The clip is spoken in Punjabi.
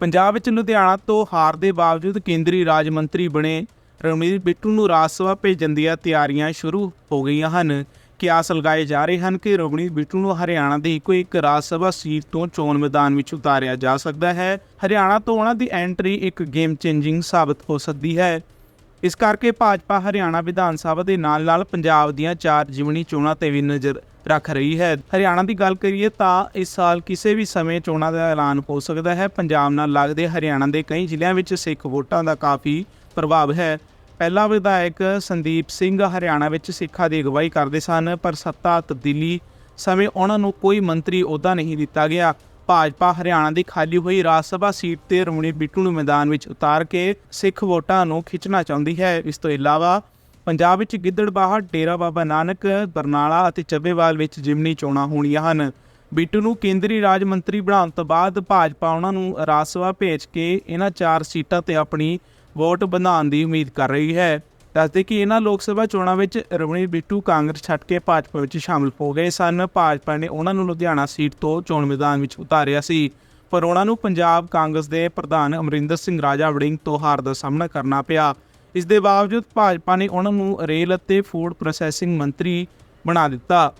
ਪੰਜਾਬ ਵਿੱਚ ਲੁਧਿਆਣਾ ਤੋਂ ਹਾਰ ਦੇ ਬਾਵਜੂਦ ਕੇਂਦਰੀ ਰਾਜ ਮੰਤਰੀ ਬਣੇ ਰਣਵੀਰ ਬਿੱਟੂ ਨੂੰ ਰਾਜ ਸਭਾ ਭੇਜਣ ਦੀਆਂ ਤਿਆਰੀਆਂ ਸ਼ੁਰੂ ਹੋ ਗਈਆਂ ਹਨ। ਕਿਆਸ ਲਗਾਏ ਜਾ ਰਹੇ ਹਨ ਕਿ ਰਣਵੀਰ ਬਿੱਟੂ ਨੂੰ ਹਰਿਆਣਾ ਦੀ ਇੱਕੋ ਇੱਕ ਰਾਜ ਸਭਾ ਸੀਟ ਤੋਂ ਚੋਣ ਮੈਦਾਨ ਵਿੱਚ ਉਤਾਰਿਆ ਜਾ ਸਕਦਾ ਹੈ। ਹਰਿਆਣਾ ਤੋਂ ਉਹਨਾਂ ਦੀ ਐਂਟਰੀ ਇੱਕ ਗੇਮ ਚੇਂਜਿੰਗ ਸਾਬਤ ਹੋ ਸਕਦੀ ਹੈ। ਇਸ ਕਰਕੇ ਭਾਜਪਾ ਹਰਿਆਣਾ ਵਿਧਾਨ ਸਭਾ ਦੇ ਨਾਲ-ਨਾਲ ਪੰਜਾਬ ਦੀਆਂ ਚਾਰ ਜਿਮਣੀ ਚੋਣਾਂ ਤੇ ਵੀ ਨਜ਼ਰ ਰੱਖ ਰਹੀ ਹੈ। ਹਰਿਆਣਾ ਦੀ ਗੱਲ ਕਰੀਏ ਤਾਂ ਇਸ ਸਾਲ ਕਿਸੇ ਵੀ ਸਮੇਂ ਚੋਣਾਂ ਦਾ ਐਲਾਨ ਹੋ ਸਕਦਾ ਹੈ। ਪੰਜਾਬ ਨਾਲ ਲੱਗਦੇ ਹਰਿਆਣਾ ਦੇ ਕਈ ਜ਼ਿਲ੍ਹਿਆਂ ਵਿੱਚ ਸਿੱਖ ਵੋਟਾਂ ਦਾ ਕਾਫੀ ਪ੍ਰਭਾਵ ਹੈ। ਪਹਿਲਾ ਵਿਧਾਇਕ ਸੰਦੀਪ ਸਿੰਘ ਹਰਿਆਣਾ ਵਿੱਚ ਸਿੱਖਾਂ ਦੀ ਅਗਵਾਈ ਕਰਦੇ ਸਨ, ਪਰ ਸੱਤਾ ਤਬਦੀਲੀ ਸਮੇਂ ਉਹਨਾਂ ਨੂੰ ਕੋਈ ਮੰਤਰੀ ਅਹੁਦਾ ਨਹੀਂ ਦਿੱਤਾ ਗਿਆ। ਭਾਜਪਾ ਹਰਿਆਣਾ ਦੀ ਖਾਲੀ ਹੋਈ ਰਾਜ ਸਭਾ ਸੀਟ ਤੇ ਰਮਣੀ ਬਿੱਟੂ ਨੂੰ ਮੈਦਾਨ ਵਿੱਚ ਉਤਾਰ ਕੇ ਸਿੱਖ ਵੋਟਾਂ ਨੂੰ ਖਿੱਚਣਾ ਚਾਹੁੰਦੀ ਹੈ। ਇਸ ਤੋਂ ਇਲਾਵਾ ਪੰਜਾਬ ਵਿੱਚ ਗਿੱਦੜਬਾਹਾ, ਡੇਰਾ ਬਾਬਾ ਨਾਨਕ, ਬਰਨਾਲਾ ਅਤੇ ਚੱਬੇਵਾਲ ਵਿੱਚ ਜਿਮਨੀ ਚੋਣਾਂ ਹੋਣੀਆਂ ਹਨ। ਬਿੱਟੂ ਨੂੰ ਕੇਂਦਰੀ ਰਾਜ ਮੰਤਰੀ ਬਣਾਉਣ ਤੋਂ ਬਾਅਦ ਭਾਜਪਾ ਉਹਨਾਂ ਨੂੰ ਰਾਜ ਸਭਾ ਭੇਜ ਕੇ ਇਹਨਾਂ ਚਾਰ ਸੀਟਾਂ ਤੇ ਆਪਣੀ ਵੋਟ ਬਣਾਉਣ ਦੀ ਉਮੀਦ ਕਰ ਰਹੀ ਹੈ। ਦੱਸਦੇ ਕਿ ਇਹਨਾਂ ਲੋਕ ਸਭਾ ਚੋਣਾਂ ਵਿੱਚ ਰਵਨੀਤ ਬਿੱਟੂ ਕਾਂਗਰਸ ਛੱਡ ਕੇ ਭਾਜਪਾ ਵਿੱਚ ਸ਼ਾਮਲ ਹੋ ਗਏ ਸਨ। ਭਾਜਪਾ ਨੇ ਉਹਨਾਂ ਨੂੰ ਲੁਧਿਆਣਾ ਸੀਟ ਤੋਂ ਚੋਣ ਮੈਦਾਨ ਵਿੱਚ ਉਤਾਰਿਆ ਸੀ। ਪਰ ਉਹਨਾਂ ਨੂੰ ਪੰਜਾਬ ਕਾਂਗਰਸ ਦੇ ਪ੍ਰਧਾਨ ਅਮਰਿੰਦਰ ਸਿੰਘ ਰਾਜਾ ਵੜਿੰਗ ਤੋਂ ਹਾਰ ਦਾ ਸਾਹਮਣਾ ਕਰਨਾ ਪਿਆ। ਇਸ ਦੇ ਬਾਵਜੂਦ ਭਾਜਪਾ ਨੇ ਉਹਨਾਂ ਨੂੰ ਰੇਲ ਅਤੇ ਫੂਡ ਪ੍ਰੋਸੈਸਿੰਗ ਮੰਤਰੀ ਬਣਾ ਦਿੱਤਾ।